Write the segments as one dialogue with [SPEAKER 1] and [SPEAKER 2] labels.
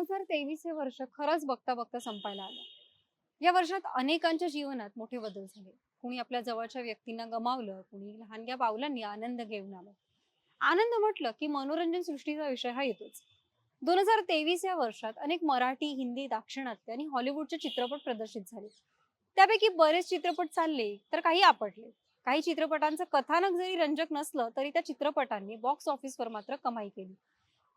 [SPEAKER 1] हजार तेवीस हे वर्ष खरंच बघता बघता संपायला आलं. या वर्षात अनेकांच्या जीवनात मोठे बदल झाले. कुणी आपल्या जवळच्या व्यक्तींना गमावलं कुणी लहानग्या पावलांनी आनंद घेऊन आलं. आनंद म्हटलं की मनोरंजन सृष्टीचा विषय हा येतोच. दोन हजार तेवीस या वर्षात अनेक मराठी हिंदी दाक्षिणात्य आणि हॉलिवूडचे चित्रपट प्रदर्शित झाले. त्यापैकी बरेच चित्रपट चालले तर काही आपटले. काही चित्रपटांचं कथानक जरी रंजक नसलं तरी त्या चित्रपटांनी बॉक्स ऑफिसवर मात्र कमाई केली.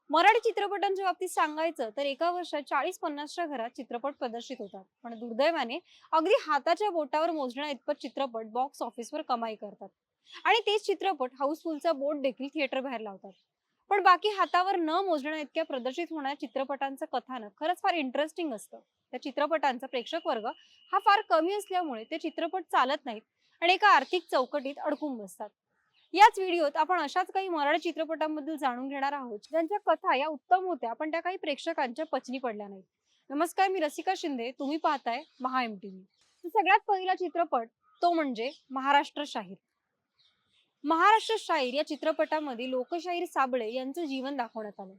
[SPEAKER 1] मराठी चित्रपटांच्या बाबतीत सांगायचं तर एका वर्षात चाळीस पन्नासच्या घरात चित्रपट प्रदर्शित होतात. पण दुर्दैवाने अगदी हाताच्या बोटावर मोजण्या इतपत चित्रपट बॉक्स ऑफिसवर कमाई करतात. आणि तेच चित्रपट हाऊसफुलचा बोट देखील थिएटर बाहेर लावतात. पण बाकी हातावर न मोजण्या इतक्या प्रदर्शित होणाऱ्या चित्रपटांचं कथानक खरंच फार इंटरेस्टिंग असतं. त्या चित्रपटांचा प्रेक्षक वर्ग हा फार कमी असल्यामुळे ते चित्रपट चालत नाहीत आणि एका आर्थिक चौकटीत अडकून बसतात. याच व्हिडिओत आपण अशाच काही मराठी चित्रपटांबद्दल जाणून घेणार आहोत ज्यांच्या कथा या उत्तम होत्या पण त्या काही प्रेक्षकांच्या पचनी पडल्या नाहीत. नमस्कार मी रसिका शिंदे. तुम्ही पाहताय महा एम टीव्ही सगळ्यात पहिला चित्रपट तो म्हणजे महाराष्ट्र शाहीर. महाराष्ट्र शाहीर या चित्रपटामध्ये लोकशाहीर साबळे यांचं जीवन दाखवण्यात आलं.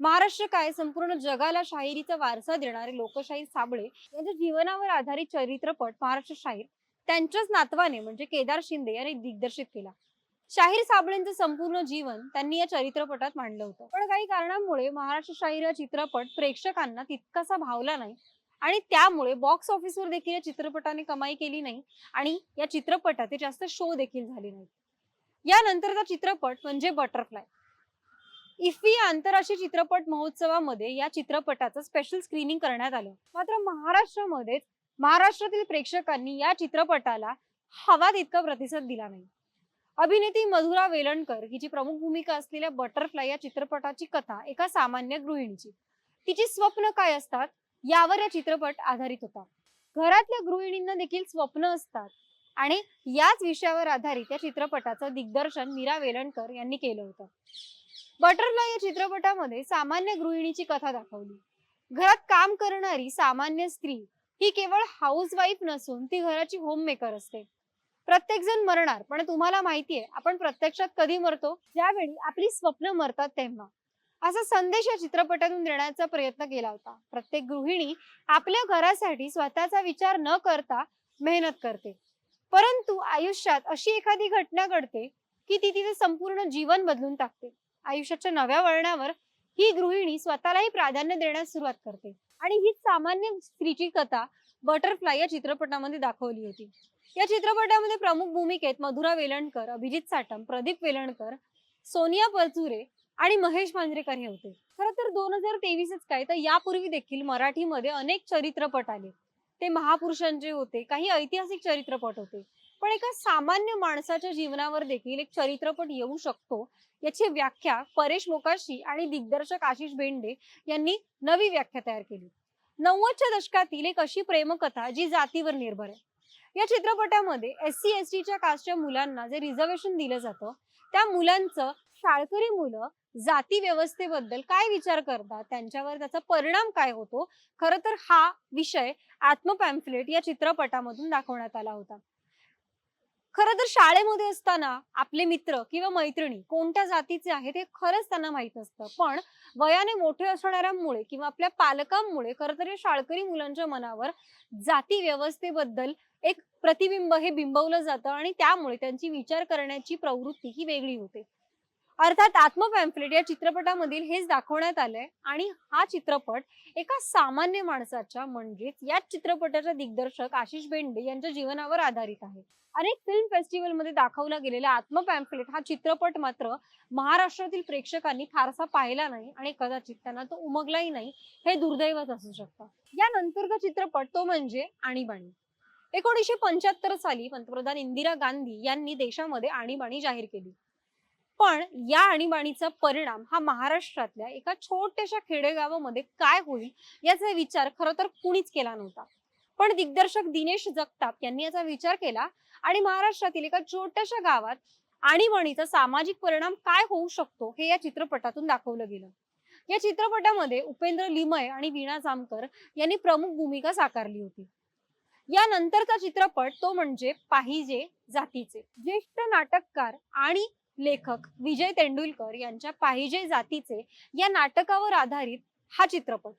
[SPEAKER 1] महाराष्ट्र काय? संपूर्ण जगाला शाहिरीचा वारसा देणारे लोकशाहीर साबळे यांच्या जीवनावर आधारित चरित्रपट महाराष्ट्र शाहीर त्यांच्याच नातवाने म्हणजे केदार शिंदे यांनी दिग्दर्शित केला. शाहीर साबळेंचं संपूर्ण जीवन त्यांनी या चरित्रपटात मांडलं होतं. पण काही कारणांमुळे महाराष्ट्र शाहीर हा चित्रपट प्रेक्षकांना तितकासा भावला नाही आणि त्यामुळे बॉक्स ऑफिसवर देखील या चित्रपटाने कमाई केली नाही आणि या चित्रपटाचे जास्त शो देखील झाले नाही यानंतरचा चित्रपट म्हणजे बटरफ्लाय इफ्फी आंतरराष्ट्रीय चित्रपट महोत्सवामध्ये या चित्रपटाचं स्पेशल स्क्रीनिंग करण्यात आलं. मात्र महाराष्ट्रामध्येच महाराष्ट्रातील प्रेक्षकांनी या चित्रपटाला हवा तितका प्रतिसाद दिला नाही. अभिनेती मधुरा वेलणकर हिची प्रमुख भूमिका असलेल्या बटरफ्लाय या चित्रपटाची कथा एका सामान्य गृहिणीची. तिची स्वप्न काय असतात यावर या चित्रपट आधारित होता. घरातल्या गृहिणींना देखील स्वप्न असतात आणि याच विषयावर आधारित या चित्रपटाचं दिग्दर्शन मीरा वेलणकर यांनी केलं होतं. बटरफ्लाय या चित्रपटामध्ये सामान्य गृहिणीची कथा दाखवली. घरात काम करणारी सामान्य स्त्री ही केवळ हाऊसवाईफ नसून ती घराची होम मेकर असते. प्रत्येक जण मरणार पण तुम्हाला माहितीये आपण प्रत्यक्षात कधी मरतो? ज्यावेळी आपली स्वप्न मरतात तेव्हा. असा संदेश या चित्रपटातून देण्याचा प्रयत्न केला होता. प्रत्येक गृहिणी आपल्या घरासाठी स्वतःचा विचार न करता मेहनत करते. परंतु आयुष्यात अशी एखादी घटना घडते की ती तिचे संपूर्ण जीवन बदलून टाकते. आयुष्याच्या नव्या वळणावर ही गृहिणी स्वतःलाही प्राधान्य देण्यास सुरुवात करते. आणि हीच सामान्य स्त्रीची कथा बटरफ्लाय या चित्रपटामध्ये दाखवली होती. या चित्रपटामध्ये प्रमुख भूमिकेत मधुरा वेलणकर अभिजित साटम प्रदीप वेलणकर सोनिया परचुरे आणि महेश मांजरेकर हे होते. खरं तर दोन हजार तेवीसच काय तर यापूर्वी देखील मराठीमध्ये अनेक चरित्रपट आले. ते महापुरुषांचे होते काही ऐतिहासिक चरित्रपट होते. पण एका सामान्य माणसाच्या जीवनावर देखील एक चरित्रपट येऊ शकतो याची व्याख्या परेश मोकाशी आणि दिग्दर्शक आशिष बेंडे यांनी नवी व्याख्या तयार केली. नव्वदच्या दशकातील एक अशी प्रेमकथा जी जातीवर निर्भर आहे. या चित्रपटामध्ये एस सी एस टीच्या कास्टच्या मुलांना जे रिझर्वेशन दिलं जातं त्या मुलांचं शाळकरी मुलं जाती व्यवस्थेबद्दल काय विचार करतात त्यांच्यावर त्याचा परिणाम काय होतो खरं तर हा विषय आत्मपॅम्फलेट या चित्रपटामधून दाखवण्यात आला होता. खरं तर शाळेमध्ये असताना आपले मित्र किंवा मैत्रिणी कोणत्या जातीचे आहेत हे खरंच त्यांना माहीत असतं. पण वयाने मोठे असणाऱ्यांमुळे किंवा आपल्या पालकांमुळे खरं तर या शाळकरी मुलांच्या मनावर जाती व्यवस्थेबद्दल एक प्रतिबिंब हे बिंबवलं जातं आणि त्यामुळे त्यांची विचार करण्याची प्रवृत्ती ही वेगळी होते. अर्थात आत्मपॅम्फलेट या चित्रपटामधील हेच दाखवण्यात आलंय. आणि हा चित्रपट एका सामान्य माणसाच्या म्हणजेच या चित्रपटाचा दिग्दर्शक आशिष बेंडे यांच्या जीवनावर आधारित आहे. अनेक फिल्म फेस्टिवलमध्ये दाखवला गेलेला आत्मपॅम्फलेट हा चित्रपट मात्र महाराष्ट्रातील प्रेक्षकांनी फारसा पाहिला नाही आणि कदाचित त्यांना तो उमगलाही नाही हे दुर्दैवच असू शकतं. यानंतरचा चित्रपट तो म्हणजे आणीबाणी. एकोणीसशे पंच्याहत्तर साली पंतप्रधान इंदिरा गांधी यांनी देशामध्ये आणीबाणी जाहीर केली. पण या आणीबाणीचा परिणाम हा महाराष्ट्रातल्या एका छोट्याशा खेडेगावामध्ये काय होईल याचा विचार खरं तर कुणीच केला नव्हता. पण दिग्दर्शक दिनेश जगताप यांनी याचा विचार केला आणि महाराष्ट्रातील एका छोट्याशा गावात आणीबाणीचा सामाजिक परिणाम काय होऊ शकतो हे या चित्रपटातून दाखवलं गेलं. या चित्रपटामध्ये उपेंद्र लिमय आणि वीणा जामकर यांनी प्रमुख भूमिका साकारली होती. यानंतरचा चित्रपट तो म्हणजे पाहिजे जातीचे. ज्येष्ठ नाटककार आणि लेखक विजय तेंडुलकर यांच्या पाहिजे जातीचे या नाटकावर आधारित हा चित्रपट.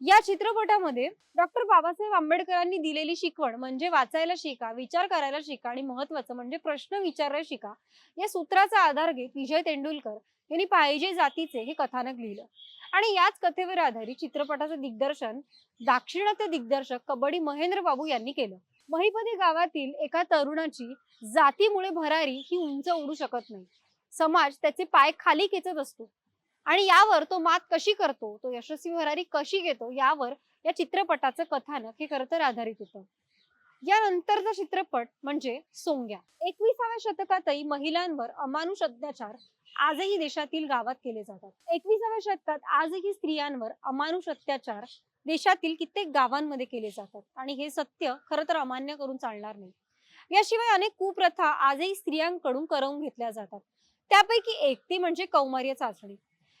[SPEAKER 1] या चित्रपटामध्ये डॉक्टर बाबासाहेब आंबेडकरांनी दिलेली शिकवण म्हणजे वाचायला शिका विचार करायला शिका आणि महत्वाचं म्हणजे प्रश्न विचारायला शिका या सूत्राचा आधार घेत विजय तेंडुलकर यांनी पाहिजे जातीचे हे कथानक लिहिलं. आणि याच कथेवर आधारित चित्रपटाचं दिग्दर्शन दाक्षिणात्य दिग्दर्शक कबड्डी महेंद्र बाबू यांनी केलं. महिपदी गावातील एका तरुणाची जातीमुळे भरारी ही उंच उडू शकत नाही. समाज त्याचे पाय खाली खेचत असतो. आणि यावर तो मात कशी करतो? तो यशस्वी भरारी कशी घेतो? यावर या चित्रपटाचं कथानक हे खरं तर आधारित होतं. यानंतरचा चित्रपट म्हणजे सोंग्या. एकविसाव्या शतकातही महिलांवर अमानुष अत्याचार आजही देशातील गावात केले जातात. एकविसाव्या शतकात आजही स्त्रियांवर अमानुष अत्याचार देशातील कित्येक गावांमध्ये केले जातात. आणि हे सत्य खरं तर अमान्य करून चालणार नाही. याशिवाय अनेक कुप्रथा आजही स्त्रियांकडून करवून घेतल्या जातात. त्यापैकी एक ती म्हणजे कौमार्य चाचणी.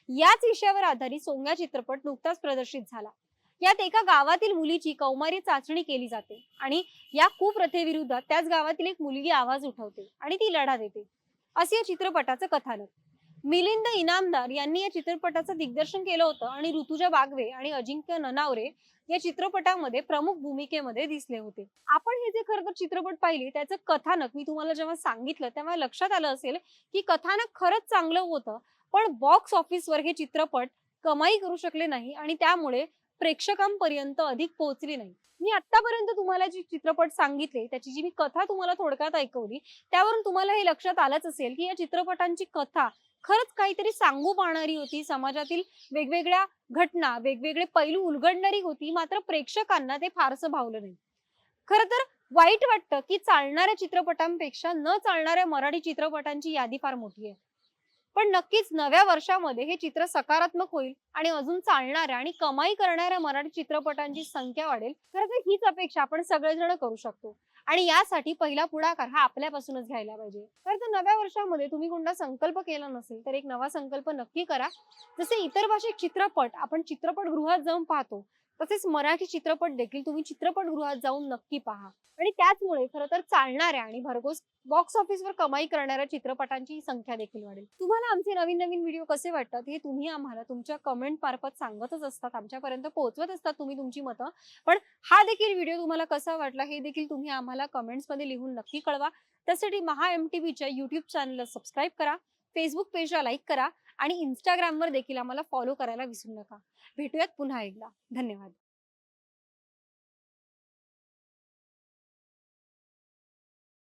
[SPEAKER 1] याच विषयावर आधारित सोंग्या चित्रपट नुकताच प्रदर्शित झाला. यात एका गावातील मुलीची कौमारी चाचणी केली जाते आणि या कुप्रथेविरुद्ध त्याच गावातील एक मुलगी आवाज उठवते आणि ती लढा देते. असे या चित्रपटाचं कथानक. मिलिंद इनामदार यांनी या चित्रपटाचं दिग्दर्शन केलं होतं आणि ऋतुजा बागवे आणि अजिंक्य ननावरे या चित्रपटामध्ये प्रमुख भूमिकेमध्ये दिसले होते. आपण हे जे खरं तर चित्रपट पाहिले त्याचं कथानक मी तुम्हाला जेव्हा सांगितलं तेव्हा लक्षात आलं असेल की कथानक खरंच चांगलं होतं पण बॉक्स ऑफिसवर हे चित्रपट कमाई करू शकले नाही आणि त्यामुळे प्रेक्षकांपर्यंत अधिक पोहोचली नाही. मी आतापर्यंत तुम्हाला जी चित्रपट सांगितले त्याची जी मी कथा तुम्हाला थोडक्यात ऐकवली त्यावरून तुम्हाला हे लक्षात आलंच असेल की या चित्रपटांची कथा खरंच काहीतरी सांगू पाहणारी होती. समाजातील वेगवेगळ्या घटना वेगवेगळे पैलू उलगडणारी होती मात्र प्रेक्षकांना ते फारसं भावलं नाही. खरं तर वाईट वाटतं की चालणाऱ्या चित्रपटांपेक्षा न चालणाऱ्या मराठी चित्रपटांची यादी फार मोठी आहे. पण नक्कीच नव्या वर्षामध्ये हे चित्र सकारात्मक होईल आणि अजून चालणाऱ्या आणि कमाई करणाऱ्या मराठी चित्रपटांची संख्या वाढेल. खरं तर हीच अपेक्षा आपण सगळेजण करू शकतो. आणि यासाठी पहिला पुढाकार हा आपल्यापासूनच घ्यायला पाहिजे. खरं तर नव्या वर्षामध्ये तुम्ही कोणता संकल्प केला नसेल तर एक नवा संकल्प नक्की करा. जसे इतर भाषिक चित्रपट आपण चित्रपटगृहात जाऊन पाहतो तसेच मराठी चित्रपट देखील तुम्ही चित्रपटगृहात जाऊन नक्की पहा. आणि त्याचमुळे खरं तर चालणाऱ्या आणि भरघोस बॉक्स ऑफिसवर कमाई करणाऱ्या चित्रपटांची संख्या देखील वाढेल. तुम्हाला आमचे नवीन नवीन व्हिडिओ कसे वाटतात हे तुम्ही आम्हाला तुमच्या कमेंट मार्फत सांगतच असतात. आमच्यापर्यंत पोहोचवत असतात तुम्ही तुमची मतं. पण हा देखील व्हिडिओ तुम्हाला कसा वाटला हे देखील तुम्ही आम्हाला कमेंट्समध्ये लिहून नक्की कळवा. त्यासाठी महा एम टी व्हीच्या युट्यूब चॅनलला सबस्क्राईब करा. फेसबुक पेजला लाईक करा आणि इंस्टाग्रामवर देखील आम्हाला फॉलो करायला विसरू नका. भेटूयात पुन्हा एकदा. धन्यवाद.